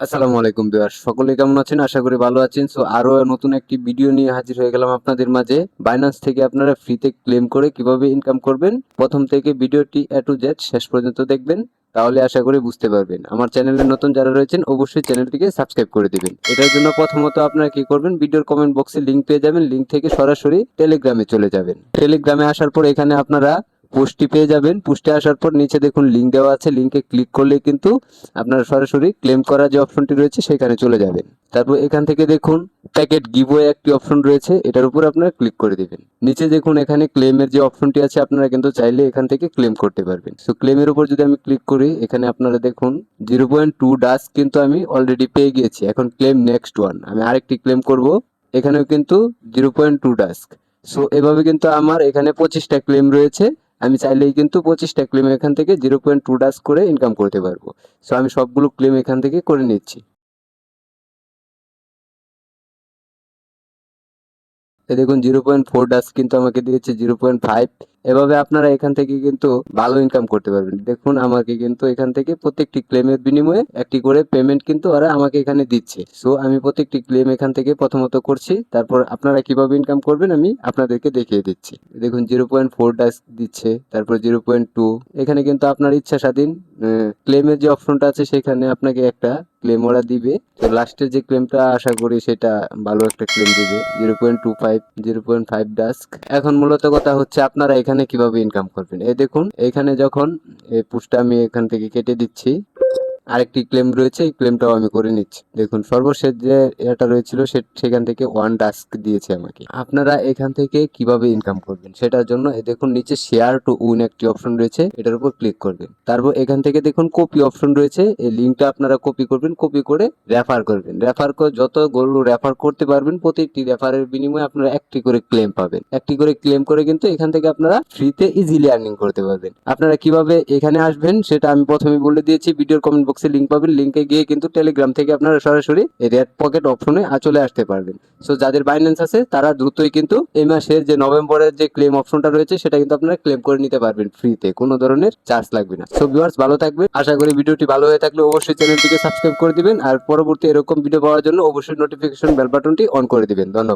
আসসালামু আলাইকুম বিয়ার সকলে কেমন আছেন? আশা করি ভালো আছেন। সো আরও নতুন একটি ভিডিও নিয়ে হাজির হয়ে গেলাম আপনাদের মাঝে। বাইন্যান্স থেকে আপনারা ফ্রিতে ক্লেম করে কীভাবে ইনকাম করবেন? প্রথম থেকে ভিডিওটি এ টু জেড শেষ পর্যন্ত দেখবেন। তাহলে আশা করি বুঝতে পারবেন। আমার চ্যানেলে নতুন যারা রয়েছেন, অবশ্যই চ্যানেলটিকে সাবস্ক্রাইব করে দিবেন। এটার জন্য প্রথমত আপনারা কি করবেন? ভিডিওর কমেন্ট বক্সে লিংক পেয়ে যাবেন। লিংক থেকে সরাসরি টেলিগ্রামে চলে যাবেন। টেলিগ্রামে আসার পর এখানে আপনারা পোস্টটি পেয়ে যাবেন। পোস্টে আসার পর নিচে দেখুন লিংক দেওয়া আছে। লিংকে ক্লিক করলে কিন্তু আপনারা সরাসরি ক্লেম করার যে অপশনটি রয়েছে, সেখানে চলে যাবেন। তারপর এখান থেকে দেখুন প্যাকেট গিভওয়ে একটি অপশন রয়েছে। এটার উপর আপনারা ক্লিক করে দিবেন। নিচে দেখুন এখানে ক্লেমের যে অপশনটি আছে, আপনারা কিন্তু চাইলে এখান থেকে ক্লেম করতে পারবেন। সো ক্লেমের উপর যদি আমি ক্লিক করি, এখানে আপনারা দেখুন জিরো পয়েন্ট টু ডাস্ক কিন্তু আমি অলরেডি পেয়ে গিয়েছি। এখন ক্লেম নেক্সট ওয়ান আমি আরেকটি ক্লেম করব। এখানেও কিন্তু zero point two dusk so এভাবে কিন্তু আমার এখানে পঁচিশটা ক্লেম রয়েছে। আমি চাইলেই কিন্তু পঁচিশটা ক্লেম এখান থেকে জিরো পয়েন্ট টু ডাস করে ইনকাম করতে পারব। সো আমি সবগুলো ক্লেম এখান থেকে করে নিচ্ছি। দেখুন জিরো পয়েন্ট ফোর ডাস কিন্তু আমাকে দিয়েছে জিরো পয়েন্ট ফাইভ এভাবে আপনারা এখান থেকে কিন্তু ভালো ইনকাম করতে পারবেন। দেখুন, আমাকে কিন্তু এখান থেকে প্রত্যেকটি ক্লেমের বিনিময়ে একটি করে পেমেন্ট কিন্তু ওরা আমাকে এখানে দিচ্ছে। সো আমি প্রত্যেকটি ক্লেম এখান থেকে প্রথমত করছি, তারপর আপনারা কীভাবে ইনকাম করবেন আমি আপনাদেরকে দেখিয়ে দিচ্ছি। দেখুন জিরো পয়েন্ট ফোর ডাস দিচ্ছে, তারপর জিরো পয়েন্ট টু এখানে কিন্তু আপনার ইচ্ছা স্বাধীন ক্লেমের যে অপশনটা আছে সেখানে আপনাকে একটা ক্লেম ওরা দিবে। তো লাস্টের যে ক্লেমটা আশা করি সেটা ভালো একটা ক্লেম দিবে। Zero point two five zero point five dusk এখন মূলত কথা হচ্ছে আপনারা এখানে কীভাবে ইনকাম করবেন? এই দেখুন এখানে যখন এই পোস্টটা আমি এখান থেকে কেটে দিচ্ছি আরেকটি ক্লেম রয়েছে, এই ক্লেমটাও আমি করে নিচ্ছি। দেখুন, সর্বশেষ যে এটা রয়েছিল, সে- সেখান থেকে ওয়ান ডাস্ক দিয়েছে আমাকে। আপনারা এখান থেকে কীভাবে ইনকাম করবেন সেটার জন্য দেখুন, নিচে শেয়ার টু উইন একটি অপশন রয়েছে, এটার উপর ক্লিক করবেন। তারপর এখান থেকে দেখুন কপি অপশন রয়েছে, এই লিঙ্কটা আপনারা কপি করবেন কপি করে রেফার করবেন। রেফার করে যত গরু রেফার করতে পারবেন, প্রতিটি রেফারের বিনিময়ে আপনারা একটি করে ক্লেম পাবেন। একটি করে ক্লেম করে কিন্তু এখান থেকে আপনারা ফ্রিতে ইজিলি আর্নিং করতে পারবেন। আপনারা কীভাবে এখানে আসবেন, সেটা আমি প্রথমে বলে দিয়েছি, ভিডিওর কমেন্ট বক্সে লিঙ্ক পাবেন। লিঙ্কে গিয়ে কিন্তু টেলিগ্রাম থেকে আপনারা সরাসরি রেড পকেট অপশনে চলে আসতে পারবেন। সো যাদের বাইন্যান্স আছে, তারা দ্রুতই কিন্তু এই মাসের যে নভেম্বরের যে ক্লেম অপশনটা রয়েছে, সেটা কিন্তু আপনারা ক্লেম করে নিতে পারবেন ফ্রিতে কোনো ধরনের চার্জ লাগবে না। সো ভিউয়ার্স ভালো থাকবেন। আশা করি ভিডিওটি ভালো হয়ে থাকলে অবশ্যই চ্যানেলটিকে সাবস্ক্রাইব করে দিবেন। আর পরবর্তী এরকম ভিডিও পাওয়ার জন্য অবশ্যই নোটিফিকেশন বেল বাটনটি অন করে দিবেন। ধন্যবাদ।